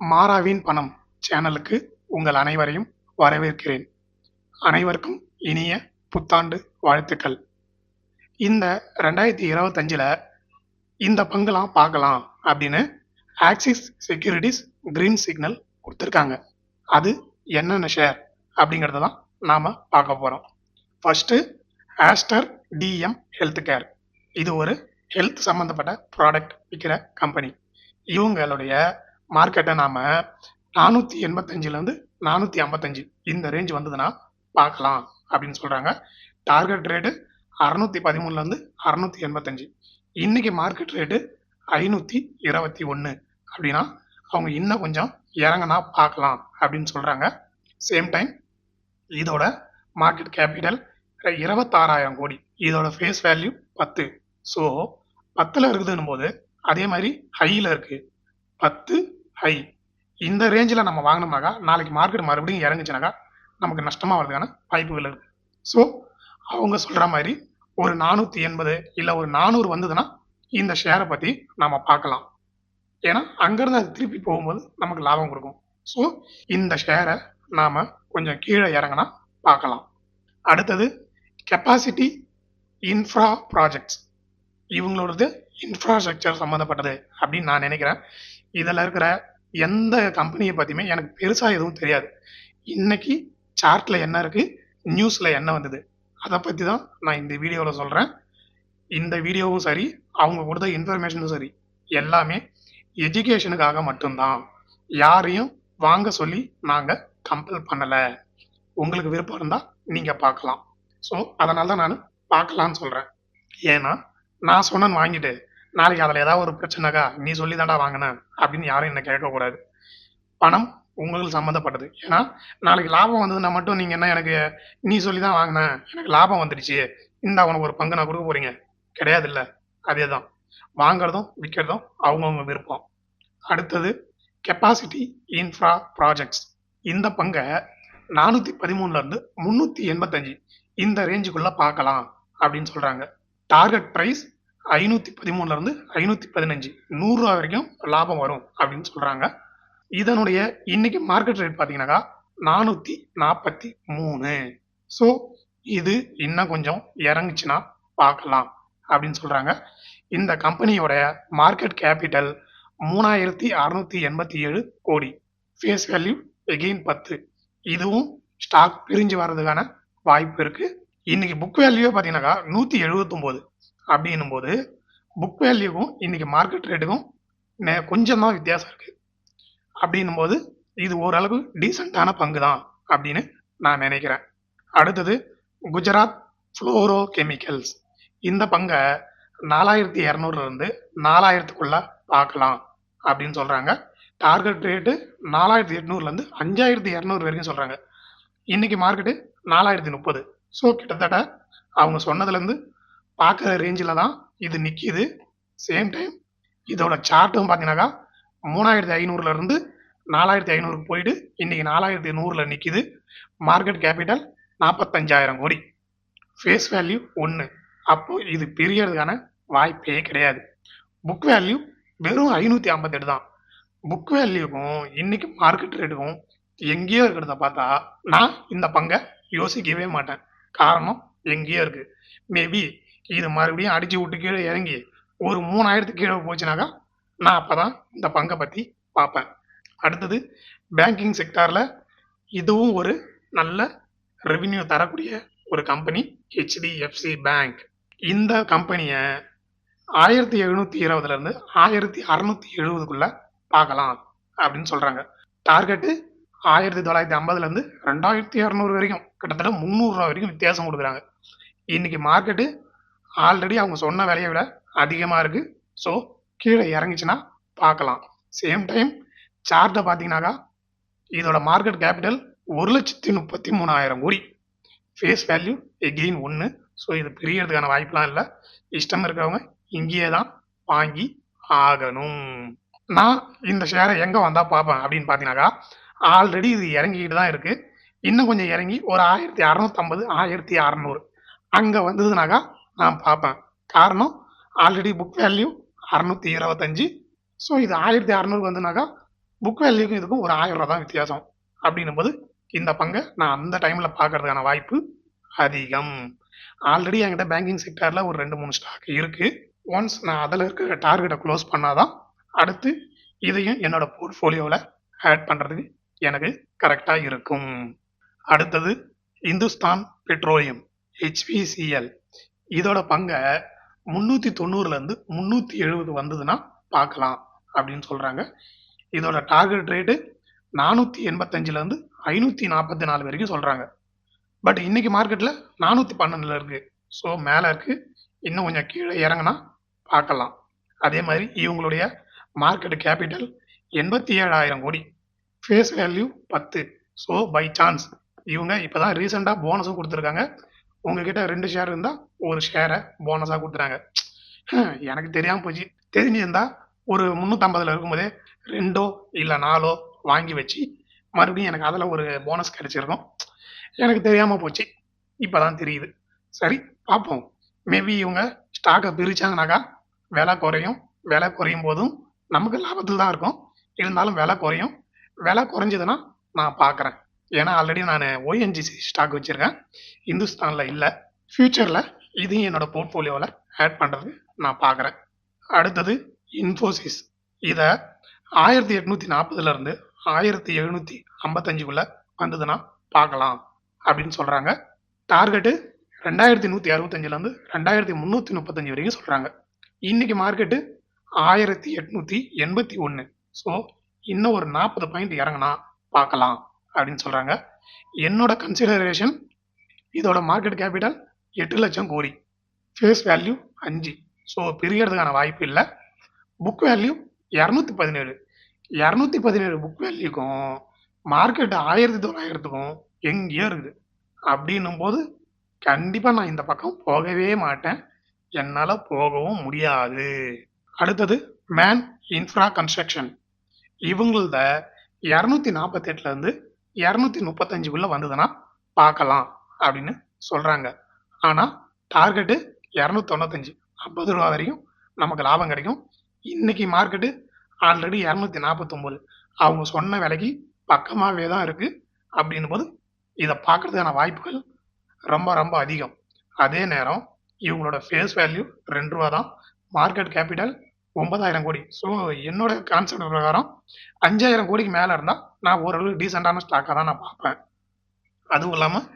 மாறாவின் பணம் சேனலுக்கு உங்கள் அனைவரையும் வரவேற்கிறேன். அனைவருக்கும் இனிய புத்தாண்டு வாழ்த்துக்கள். இந்த ரெண்டாயிரத்தி இருபத்தஞ்சில் இந்த பங்குலாம் பார்க்கலாம் அப்படின்னு ஆக்சிஸ் செக்யூரிட்டிஸ் கிரீன் சிக்னல் கொடுத்துருக்காங்க. அது என்னென்ன ஷேர் அப்படிங்கிறத தான் நாம் பார்க்க போகிறோம் first Aster DM health care இது ஒரு ஹெல்த் சம்மந்தப்பட்ட ப்ராடக்ட் விற்கிற கம்பெனி இவங்களுடைய மார்க்கெட்டை நாம் நானூற்றி எண்பத்தஞ்சிலேருந்து நானூற்றி ஐம்பத்தஞ்சு இந்த ரேஞ்ச் வந்ததுன்னா பார்க்கலாம் அப்படின்னு சொல்கிறாங்க டார்கெட் ரேட்டு அறநூற்றி பதிமூணுலேருந்து அறநூற்றி எண்பத்தஞ்சு. இன்னைக்கு மார்க்கெட் ரேட்டு ஐநூற்றி இருபத்தி ஒன்று அப்படின்னா அவங்க இன்னும் கொஞ்சம் இறங்கினா பார்க்கலாம் அப்படின்னு சொல்கிறாங்க சேம் டைம் இதோட மார்க்கெட் கேபிட்டல் இருபத்தாறாயிரம் கோடி. இதோட ஃபேஸ் வேல்யூ பத்து. ஸோ பத்தில் இருக்குதுன்னும் போது அதே மாதிரி ஹையில் இருக்குது பத்து ஹை இந்த ரேஞ்சில் நம்ம வாங்கினோம்னாக்கா நாளைக்கு மார்க்கெட் மறுபடியும் இறங்குச்சுனாக்கா நமக்கு நஷ்டமாக வரதுக்கான வாய்ப்புகள் இருக்குது ஸோ அவங்க சொல்கிற மாதிரி ஒரு நானூற்றி எண்பது இல்லை ஒரு நானூறு வந்ததுன்னா இந்த ஷேரை பற்றி நாம் பார்க்கலாம். ஏன்னா அங்கேருந்து அது திருப்பி போகும்போது நமக்கு லாபம் கொடுக்கும். ஸோ இந்த ஷேரை நாம் கொஞ்சம் கீழே இறங்கினா பார்க்கலாம். அடுத்தது கெப்பாசிட்டி இன்ஃப்ரா ப்ராஜெக்ட்ஸ் இவங்களோடது இன்ஃப்ராஸ்ட்ரக்சர் சம்மந்தப்பட்டது அப்படின்னு நான் நினைக்கிறேன். இதில் இருக்கிற எந்த கம்பெனியை பற்றியுமே எனக்கு பெருசாக எதுவும் தெரியாது. இன்னைக்கு சார்ட்டில் என்ன இருக்குது நியூஸில் என்ன வந்தது அதை பற்றி தான் நான் இந்த வீடியோவில் சொல்கிறேன் இந்த வீடியோவும் சரி அவங்க கொடுத்த இன்ஃபர்மேஷனும் சரி எல்லாமே எஜுகேஷனுக்காக மட்டும்தான். யாரையும் வாங்க சொல்லி நாங்கள் கம்பல் பண்ணலை. உங்களுக்கு விருப்பம் இருந்தால் நீங்கள் பார்க்கலாம். ஸோ அதனால தான் நான் பார்க்கலான்னு சொல்கிறேன் ஏன்னா நான் சொன்னேன்னு வாங்கிட்டு. நாளைக்கு அதில் ஏதாவது ஒரு பிரச்சனைக்கா நீ சொல்லி தாண்டா வாங்கினேன் அப்படின்னு யாரும் என்ன கேட்கக்கூடாது பணம் உங்களுக்கு சம்மந்தப்பட்டது. ஏன்னா நாளைக்கு லாபம் வந்ததுன்னா மட்டும் நீங்கள் என்ன எனக்கு நீ சொல்லி தான் வாங்கினேன் எனக்கு லாபம் வந்துடுச்சு இந்த உனக்கு ஒரு பங்கு நான் கொடுக்க போகிறீங்க கிடையாது இல்லை அதே தான் வாங்குறதும் விற்கிறதும் அவங்கவுங்க விருப்பம். அடுத்தது கெப்பாசிட்டி இன்ஃப்ரா ப்ராஜெக்ட்ஸ் இந்த பங்கை நானூற்றி பதிமூணுலேருந்து முந்நூற்றி எண்பத்தஞ்சு இந்த ரேஞ்சுக்குள்ளே பார்க்கலாம் அப்படின்னு சொல்கிறாங்க டார்கெட் ப்ரைஸ் ஐநூற்றி பதிமூணுலேருந்து ஐநூற்றி பதினஞ்சு நூறுரூவா வரைக்கும் லாபம் வரும் அப்படின்னு சொல்கிறாங்க இதனுடைய இன்னைக்கு மார்க்கெட் ரேட் பார்த்தீங்கன்னாக்கா நானூற்றி நாற்பத்தி மூணு. ஸோ இது இன்னும் கொஞ்சம் இறங்குச்சுன்னா பார்க்கலாம் அப்படின்னு சொல்கிறாங்க இந்த கம்பெனியோடைய மார்க்கெட் கேபிட்டல் மூணாயிரத்தி அறநூற்றி எண்பத்தி ஏழு கோடி. ஃபேஸ் வேல்யூ எகெயின் பத்து. இதுவும் ஸ்டாக் பிரிஞ்சு வர்றதுக்கான வாய்ப்பு இருக்குது இன்னைக்கு புக் வேல்யூவே பார்த்தீங்கன்னாக்கா நூற்றி எழுபத்தொம்போது. அப்படின்னும் போது புக் வேல்யூக்கும் இன்றைக்கி மார்க்கெட் ரேட்டுக்கும் நே- கொஞ்சம் தான் வித்தியாசம் இருக்குது அப்படின்னும் போது இது ஓரளவு டீசெண்டான பங்கு தான் அப்படின்னு நான் நினைக்கிறேன். அடுத்தது குஜராத் ஃப்ளோரோ கெமிக்கல்ஸ் இந்த பங்கை நாலாயிரத்தி இரநூறுலேருந்து நாலாயிரத்துக்குள்ளே பார்க்கலாம் அப்படின்னு சொல்கிறாங்க டார்கெட் ரேட்டு நாலாயிரத்தி எட்நூறுலேருந்து அஞ்சாயிரத்தி இரநூறு வரைக்கும் சொல்கிறாங்க இன்றைக்கி மார்க்கெட்டு நாலாயிரத்தி முப்பது. ஸோ கிட்டத்தட்ட அவங்க சொன்னதுலேருந்து பார்க்குற ரேஞ்சில் தான் இது நிற்கிது சேம் டைம் இதோட சார்ட்டும் பார்த்தீங்கன்னாக்கா மூணாயிரத்தி ஐநூறுலேருந்து நாலாயிரத்தி ஐநூறுக்கு போயிட்டு இன்றைக்கி நாலாயிரத்தி நூறில் நிற்கிது மார்க்கெட் கேபிட்டல் நாற்பத்தஞ்சாயிரம் கோடி. ஃபேஸ் வேல்யூ ஒன்று அப்போது இது பிரியறதுக்கான வாய்ப்பே கிடையாது. புக் வேல்யூ வெறும் ஐநூற்றி ஐம்பத்தெட்டு தான். புக் வேல்யூக்கும் இன்றைக்கி மார்க்கெட் ரேட்டுக்கும் எங்கேயோ இருக்கிறத பார்த்தா நான் இந்த பங்கை யோசிக்கவே மாட்டேன். காரணம் எங்கேயோ இருக்குது மேபி இது மறுபடியும் அடிச்சு விட்டு கீழே இறங்கி ஒரு மூணாயிரத்துக்கு கீழே போச்சுனாக்கா நான் அப்போ தான் இந்த பங்கை பற்றி பார்ப்பேன். அடுத்தது பேங்கிங் செக்டாரில் இதுவும் ஒரு நல்ல ரெவின்யூ தரக்கூடிய ஒரு கம்பெனி ஹெச்டிஎஃப்சி பேங்க் இந்த கம்பெனியை ஆயிரத்தி எழுநூற்றி இருபதுலேருந்து ஆயிரத்தி அறநூற்றி எழுபதுக்குள்ளே பார்க்கலாம் அப்படின்னு சொல்கிறாங்க டார்கெட்டு ஆயிரத்தி தொள்ளாயிரத்தி ஐம்பதுலேருந்து ரெண்டாயிரத்தி இரநூறு வரைக்கும் கிட்டத்தட்ட முந்நூறுரூவா வரைக்கும் வித்தியாசம் கொடுக்குறாங்க. இன்னைக்கு மார்க்கெட்டு ஆல்ரெடி அவங்க சொன்ன விலையை விட அதிகமாக இருக்குது ஸோ கீழே இறங்கிச்சுன்னா பார்க்கலாம். சேம் டைம் சார்ட்டை பார்த்தீங்கன்னாக்கா இதோட மார்க்கெட் கேபிட்டல் ஒரு லட்சத்தி முப்பத்தி மூணாயிரம் கோடி. ஃபேஸ் வேல்யூ எகெயின் ஒன்று ஸோ இது பிரியறதுக்கான வாய்ப்புலாம் இல்லை. இஷ்டம் இருக்கிறவங்க இங்கேயே தான் வாங்கி ஆகணும். நான் இந்த ஷேரை எங்கே வந்தால் பார்ப்பேன் அப்படின்னு பார்த்தீங்கன்னாக்கா ஆல்ரெடி இது இறங்கிக்கிட்டு தான் இருக்குது இன்னும் கொஞ்சம் இறங்கி ஒரு ஆயிரத்தி அறநூற்றம்பது ஆயிரத்தி அறநூறு. அங்கே வந்ததுனாக்கா நான் பார்ப்பேன். காரணம் ஆல்ரெடி புக் வேல்யூ அறநூற்றி இருபத்தஞ்சி. ஸோ இது ஆயிரத்தி அறநூறு வந்துனாக்கா புக் வேல்யூக்கும் இதுக்கும் ஒரு ஆயிரம் ரூபா தான் வித்தியாசம். அப்படின்னும் போது இந்த பங்கை நான் அந்த டைமில் பார்க்கறதுக்கான வாய்ப்பு அதிகம். ஆல்ரெடி என்கிட்ட பேங்கிங் செக்டாரில் ஒரு ரெண்டு மூணு ஸ்டாக் இருக்குது ஒன்ஸ் நான் அதில் இருக்கிற டார்கெட்டை க்ளோஸ் பண்ணாதான் அடுத்து இதையும் என்னோடய போர்ட்ஃபோலியோவில் ஆட் பண்ணுறதுக்கு எனக்கு கரெக்டாக இருக்கும். அடுத்தது இந்துஸ்தான் பெட்ரோலியம் ஹெச்பிசிஎல் இதோட பங்கை முந்நூற்றி தொண்ணூறுலேருந்து முந்நூற்றி எழுபது வந்ததுன்னா பார்க்கலாம் அப்படின்னு சொல்கிறாங்க இதோட டார்கெட் ரேட்டு நானூற்றி எண்பத்தஞ்சிலேருந்து ஐநூற்றி நாற்பத்தி நாலு வரைக்கும் சொல்கிறாங்க பட் இன்னைக்கு மார்க்கெட்டில் நானூற்றி பன்னெண்டில் இருக்குது ஸோ மேலே இருக்குது இன்னும் கொஞ்சம் கீழே இறங்குனா பார்க்கலாம். அதே மாதிரி இவங்களுடைய மார்க்கெட் கேபிட்டல் எண்பத்தி ஏழாயிரம் கோடி. ஃபேஸ் வேல்யூ பத்து. ஸோ பை சான்ஸ் இவங்க இப்போ தான் ரீசெண்டாக போனஸும் கொடுத்துருக்காங்க. உங்ககிட்ட ரெண்டு ஷேர் இருந்தால் ஒரு ஷேரை போனஸாக கொடுத்துறாங்க எனக்கு தெரியாமல் போச்சு. தெரிஞ்சிருந்தா ஒரு முந்நூற்றம்பதில் இருக்கும்போதே ரெண்டோ இல்லை நாலோ வாங்கி வச்சு மறுபடியும் எனக்கு அதில் ஒரு போனஸ் கிடைச்சிருக்கும். எனக்கு தெரியாமல் போச்சு. இப்போ தான் தெரியுது. சரி பார்ப்போம். மேபி இவங்க ஸ்டாக்கை பிரிச்சாங்கனாக்கா விலை குறையும். விலை குறையும் போதும் நமக்கு லாபத்தில் தான் இருக்கும். இருந்தாலும் விலை குறையும். விலை குறைஞ்சதுன்னா நான் பார்க்குறேன். ஏன்னா ஆல்ரெடி நான் ஓஎன்ஜிசி ஸ்டாக் வச்சுருக்கேன். இந்துஸ்தானில் இல்லை. ஃப்யூச்சரில் இதையும் என்னோடய போர்ட்ஃபோலியோவில் ஆட் பண்ணுறது நான் பார்க்குறேன் அடுத்தது இன்ஃபோசிஸ் இதை ஆயிரத்தி எட்நூற்றி நாற்பதுலேருந்து ஆயிரத்தி எழுநூற்றி ஐம்பத்தஞ்சுக்குள்ளே வந்ததுன்னா பார்க்கலாம் அப்படின்னு சொல்கிறாங்க டார்கெட்டு ரெண்டாயிரத்தி நூற்றி அறுபத்தஞ்சிலேருந்து ரெண்டாயிரத்தி முந்நூற்றி முப்பத்தஞ்சு வரைக்கும் சொல்கிறாங்க இன்றைக்கி மார்க்கெட்டு ஆயிரத்தி எட்நூற்றி எண்பத்தி ஒன்று ஸோ இன்னும் ஒரு நாற்பது பாயிண்ட் இறங்கினா பார்க்கலாம் அப்படின்னு சொல்கிறாங்க என்னோட கன்சிடரேஷன் இதோட மார்க்கெட் கேபிட்டல் எட்டு லட்சம் கோடி. ஃபேஸ் வேல்யூ அஞ்சு. ஸோ பிரியறதுக்கான வாய்ப்பு இல்லை. புக் வேல்யூ இரநூத்தி பதினேழு. இரநூத்தி பதினேழு புக் வேல்யூக்கும் மார்க்கெட் ஆயிரத்தி தொள்ளாயிரத்துக்கும் எங்கேயோ இருக்குது. அப்படின்னும் போது கண்டிப்பாக நான் இந்த பக்கம் போகவே மாட்டேன். என்னால் போகவும் முடியாது. அடுத்தது மேன் இன்ஃப்ரா கன்ஸ்ட்ரக்ஷன் இவங்களத இரநூத்தி நாற்பத்தெட்டுலேருந்து இரநூத்தி முப்பத்தஞ்சுக்குள்ளே வந்ததுன்னா பார்க்கலாம் அப்படின்னு சொல்கிறாங்க ஆனால் டார்கெட்டு இரநூத்தி தொண்ணூத்தஞ்சு ஐம்பது ரூபா வரையும் நமக்கு லாபம் கிடைக்கும். இன்னைக்கு மார்க்கெட்டு ஆல்ரெடி இரநூத்தி நாற்பத்தொம்போது. அவங்க சொன்ன விலைக்கு பக்கமாகவே தான் இருக்குது அப்படின் போது இதை பார்க்கறதுக்கான வாய்ப்புகள் ரொம்ப ரொம்ப அதிகம். அதே நேரம் இவங்களோட ஃபேஸ் வேல்யூ ரெண்டு ரூபா தான். மார்க்கெட் கேபிட்டல் ஒன்பதாயிரம் கோடி. ஸோ என்னோட கான்செப்ட் பிரகாரம் அஞ்சாயிரம் கோடிக்கு மேலே இருந்தால் நான் ஓரளவு டீசெண்டான ஸ்டாக்காக தான் நான் பார்ப்பேன். அதுவும் இல்லாமல்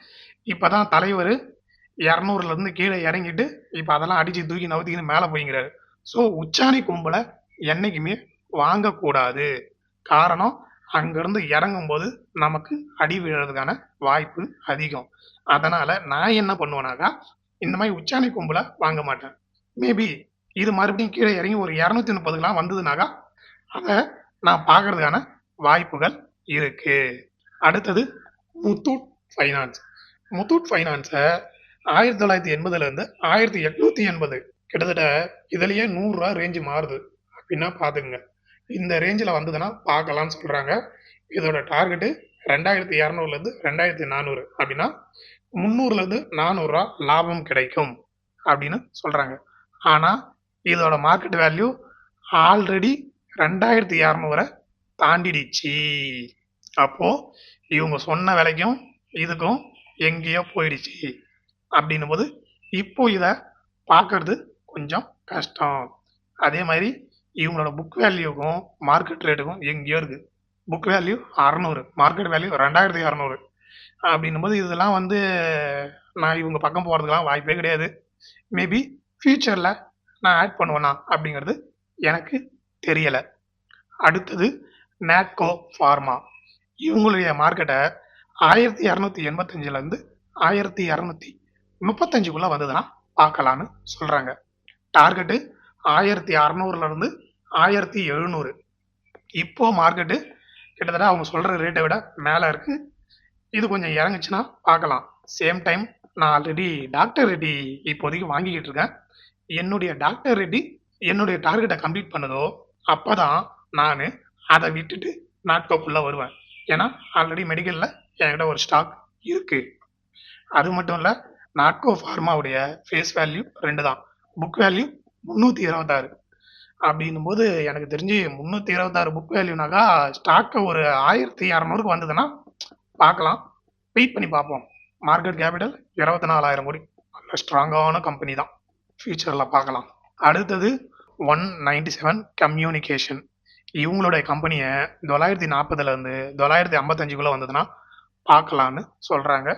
இப்போ தான் தலைவர் இரநூறுலேருந்து கீழே இறங்கிட்டு இப்போ அதெல்லாம் அடித்து தூக்கி நவுத்திக்கின்னு மேலே போய்ங்கிறாரு ஸோ உச்சாணி கும்பலை என்றைக்குமே வாங்கக்கூடாது. காரணம் அங்கேருந்து இறங்கும்போது நமக்கு அடி விழுறதுக்கான வாய்ப்பு அதிகம். அதனால் நான் என்ன பண்ணுவேனாக்கா இந்த மாதிரி உச்சாணி கும்பலை வாங்க மாட்டேன். மேபி இது மறுபடியும் கீழே இறங்கி ஒரு இரநூத்தி முப்பதுக்கெலாம் வந்ததுனாக்கா அதை நான் பார்க்கறதுக்கான வாய்ப்புகள் இருக்கு. அடுத்தது முத்தூட் ஃபைனான்ஸ் முத்தூட் ஃபைனான்ஸை ஆயிரத்தி தொள்ளாயிரத்தி எண்பதுலேருந்து ஆயிரத்தி எட்நூற்றி எண்பது. கிட்டத்தட்ட இதுலேயே நூறுரூவா ரேஞ்சு மாறுது. அப்படின்னா பார்த்துக்குங்க. இந்த ரேஞ்சில் வந்ததுன்னா பார்க்கலாம்னு சொல்கிறாங்க இதோட டார்கெட்டு ரெண்டாயிரத்தி இரநூறுலேருந்து ரெண்டாயிரத்தி நானூறு. அப்படின்னா முந்நூறுலேருந்து நானூறுரூவா லாபம் கிடைக்கும். அப்படின்னு சொல்கிறாங்க ஆனால் இதோட மார்க்கெட் வேல்யூ ஆல்ரெடி ரெண்டாயிரத்தி இரநூறை தாண்டிடுச்சு. அப்போது இவங்க சொன்ன விலைக்கும் இதுக்கும் எங்கேயோ போயிடுச்சு. அப்படின்னும் போது இப்போ இதை பார்க்கறது கொஞ்சம் கஷ்டம். அதே மாதிரி இவங்களோட புக் வேல்யூக்கும் மார்க்கெட் ரேட்டுக்கும் எங்கேயோ இருக்குது புக் வேல்யூ அறநூறு மார்க்கெட் வேல்யூ ரெண்டாயிரத்தி இரநூறு அப்படின்னும் போது இதெல்லாம் வந்து நான் இவங்க பக்கம் போகிறதுக்கெலாம் வாய்ப்பே கிடையாது. மேபி ஃப்யூச்சரில் நான் ஆட் பண்ணுவேனா அப்படிங்கிறது எனக்கு தெரியலை. அடுத்தது நாட்கோ ஃபார்மா இவங்களுடைய மார்க்கெட்டை ஆயிரத்தி இரநூத்தி எண்பத்தஞ்சிலேருந்து ஆயிரத்தி இரநூத்தி முப்பத்தஞ்சுக்குள்ளே வந்ததுன்னா பார்க்கலான்னு சொல்கிறாங்க டார்கெட்டு ஆயிரத்தி அறநூறுலேருந்து ஆயிரத்தி எழுநூறு. இப்போ மார்க்கெட்டு கிட்டத்தட்ட அவங்க சொல்கிற ரேட்டை விட மேலே இருக்குது இது கொஞ்சம் இறங்குச்சுன்னா பார்க்கலாம். சேம் டைம் நான் ஆல்ரெடி டாக்டர் ரெட்டி இப்போதைக்கு வாங்கிக்கிட்டு இருக்கேன். என்னுடைய டாக்டர் ரெட்டி என்னுடைய டார்கெட்டை கம்ப்ளீட் பண்ணதோ அப்போ தான் நான் அதை விட்டுட்டு நாட்கோக்குள்ளே வருவேன். ஏன்னா ஆல்ரெடி மெடிக்கலில் என்கிட்ட ஒரு ஸ்டாக் இருக்குது அது மட்டும் இல்லை நாட்கோ ஃபார்மாவுடைய ஃபேஸ் வேல்யூ ரெண்டு தான் புக் வேல்யூ முந்நூற்றி இருபத்தாறு. அப்படின்னும் போது எனக்கு தெரிஞ்சு முந்நூற்றி இருபத்தாறு புக் வேல்யூனாக்கா ஸ்டாக்கை ஒரு ஆயிரத்தி இரநூறுக்கு வந்ததுன்னா பார்க்கலாம். வெயிட் பண்ணி பார்ப்போம். மார்க்கெட் கேபிட்டல் இருபத்தி நாலாயிரம் கோடி. நல்ல ஸ்ட்ராங்கான கம்பெனி தான். ஃபியூச்சரில் பார்க்கலாம். அடுத்தது ஒன் நைன்டி செவன் கம்யூனிகேஷன் இவங்களுடைய கம்பெனியை தொள்ளாயிரத்தி நாற்பதுலேருந்து தொள்ளாயிரத்தி ஐம்பத்தஞ்சுக்குள்ளே வந்ததுன்னா பார்க்கலான்னு சொல்கிறாங்க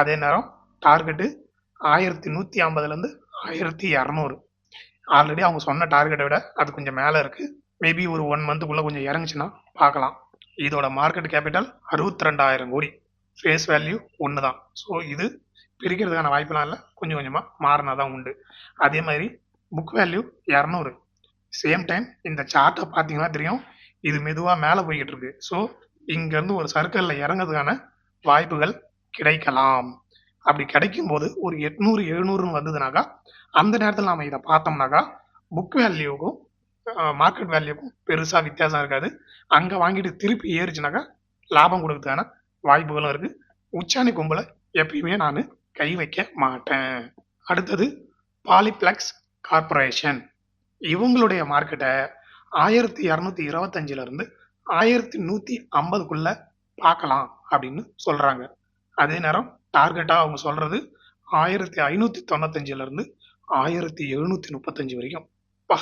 அதே நேரம் டார்கெட்டு ஆயிரத்தி நூற்றி ஐம்பதுலேருந்து ஆயிரத்தி இரநூறு. ஆல்ரெடி அவங்க சொன்ன டார்கெட்டை விட அது கொஞ்சம் மேலே இருக்குது மேபி ஒரு ஒன் மந்த்துக்குள்ளே கொஞ்சம் இறங்குச்சுன்னா பார்க்கலாம். இதோட மார்க்கெட் கேபிட்டல் அறுபத்தி ரெண்டாயிரம் கோடி. ஃபேஸ் வேல்யூ ஒன்று தான் ஸோ இது பிரிக்கிறதுக்கான வாய்ப்பெல்லாம் இல்லை. கொஞ்சம் கொஞ்சமாக மாறினா தான் உண்டு. அதே மாதிரி புக் வேல்யூ இரநூறு. சேம் டைம் இந்த சார்ட்டை பார்த்தீங்கன்னா தெரியும்? இது மெதுவாக மேலே போய்கிட்டு இருக்கு. ஸோ இங்கேருந்து ஒரு சர்க்கிளில் இறங்கிறதுக்கான வாய்ப்புகள் கிடைக்கலாம். அப்படி கிடைக்கும் போது ஒரு எட்நூறு எழுநூறுன்னு வந்ததுனாக்கா அந்த நேரத்தில் நாம் இதை பார்த்தோம்னாக்கா புக் வேல்யூக்கும் மார்க்கெட் வேல்யூக்கும் பெருசாக வித்தியாசம் இருக்காது. அங்கே வாங்கிட்டு திருப்பி ஏறிச்சுனாக்கா லாபம் கொடுக்கறதுக்கான வாய்ப்புகளும் இருக்குது உச்சாணி கும்பலை எப்பயுமே நான் கை வைக்க மாட்டேன். அடுத்தது பாலிப்ளெக்ஸ் கார்ப்பரேஷன் இவங்களுடைய மார்க்கெட்டை ஆயிரத்தி இரநூத்தி இருபத்தஞ்சிலேருந்து ஆயிரத்தி நூற்றி ஐம்பதுக்குள்ளே பார்க்கலாம் அப்படின்னு சொல்கிறாங்க அதே நேரம் டார்கெட்டாக அவங்க சொல்கிறது ஆயிரத்தி ஐநூற்றி தொண்ணூத்தஞ்சிலேருந்து ஆயிரத்தி எழுநூற்றி முப்பத்தஞ்சு வரைக்கும். பா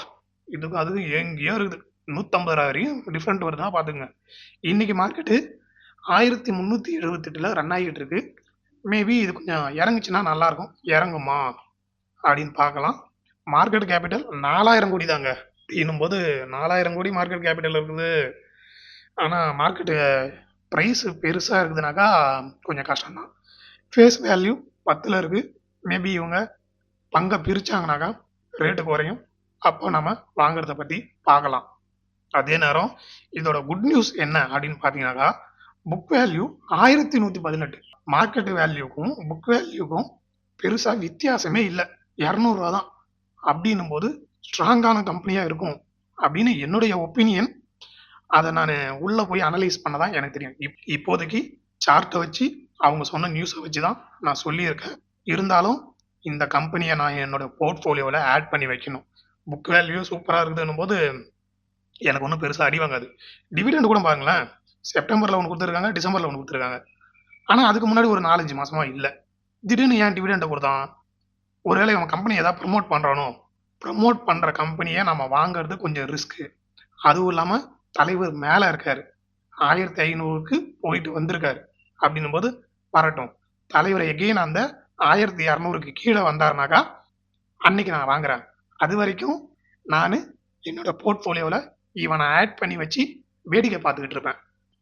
இதுக்கு அது எங்கேயோ இருக்குது. நூற்றம்பது ரூபா வரையும் டிஃப்ரெண்ட் வருதுன்னா பார்த்துங்க இன்னைக்கு மார்க்கெட்டு ஆயிரத்தி முந்நூற்றி எழுபத்தெட்டில் ரன் ஆகிட்டு இருக்கு. மேபி இது கொஞ்சம் இறங்குச்சுன்னா நல்லாயிருக்கும் இறங்குமா அப்படின்னு பார்க்கலாம். மார்க்கெட் கேபிட்டல் நாலாயிரம் கோடி தாங்க அப்படின்னும் போது நாலாயிரம் கோடி மார்க்கெட் கேபிட்டல் இருக்குது. ஆனால் மார்க்கெட்டு ப்ரைஸ் பெருசாக இருக்குதுனாக்கா கொஞ்சம் கஷ்டம்தான். ஃபேஸ் வேல்யூ பத்தில் இருக்குது மேபி இவங்க பங்கை பிரித்தாங்கனாக்கா ரேட்டு குறையும். அப்போ நம்ம வாங்குறத பற்றி பார்க்கலாம். அதே நேரம் இதோட குட் நியூஸ் என்ன அப்படின்னு பார்த்தீங்கன்னாக்கா புக் வேல்யூ ஆயிரத்தி நூற்றி பதினெட்டு. மார்க்கெட் வேல்யூக்கும் புக் வேல்யூக்கும் பெருசாக வித்தியாசமே இல்லை. இரநூறுவா தான் அப்படின்னும் போது ஸ்ட்ராங்கான கம்பெனியாக இருக்கும் அப்படின்னு என்னுடைய ஒப்பீனியன் அதை நான் உள்ளே போய் அனலைஸ் பண்ண தான் எனக்கு தெரியும். இப் இப்போதைக்கு சார்ட்டை வச்சு அவங்க சொன்ன நியூஸை வச்சு தான் நான் சொல்லியிருக்கேன். இருந்தாலும் இந்த கம்பெனியை நான் என்னோட போர்ட்ஃபோலியோவில் ஆட் பண்ணி வைக்கணும். புக் வேல்யூ சூப்பராக இருக்குதுன்னும் போது எனக்கு ஒன்றும் பெருசாக அடி வாங்காது. டிவிடெண்ட் கூட பாருங்களேன். செப்டம்பரில் ஒன்று கொடுத்துருக்காங்க டிசம்பரில் ஒன்று கொடுத்துருக்காங்க. ஆனால் அதுக்கு முன்னாடி ஒரு நாலஞ்சு மாதமாக இல்லை. திடீர்னு ஏன் டிவிடெண்டை கொடுத்தான்? ஒருவேளை அவன் கம்பெனி எதாவது ப்ரமோட் பண்ணுறானோ ப்ரமோட் பண்ணுற கம்பெனியை நம்ம வாங்குறது கொஞ்சம் ரிஸ்க்கு அதுவும் இல்லாமல் தலைவர் மேலே இருக்கார். ஆயிரத்தி ஐநூறுக்கு போயிட்டு வந்திருக்காரு. அப்படின்னும் போது வரட்டும். தலைவர் எகெயின் அந்த ஆயிரத்தி இரநூறுக்கு கீழே வந்தாருனாக்கா அன்னைக்கு நான் வாங்குறேன். அது வரைக்கும் நான் என்னோட போர்ட்ஃபோலியோவில் இவனை ஆட் பண்ணி வச்சு வேடிக்கை பார்த்துக்கிட்டு இருப்பேன்.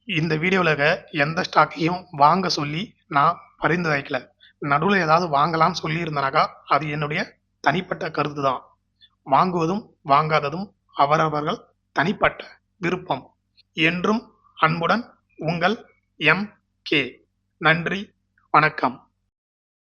இந்த வீடியோவில் எந்த ஸ்டாக்கையும் வாங்க சொல்லி நான் பரிந்துரைக்கலை. நடுவில் ஏதாவது வாங்கலாம்னு சொல்லியிருந்தனாக்கா அது என்னுடைய தனிப்பட்ட கருத்து தான் வாங்குவதும் வாங்காததும் அவரவர்கள் தனிப்பட்ட விருப்பம். என்றும் அன்புடன் உங்கள் எம் கே. நன்றி வணக்கம்.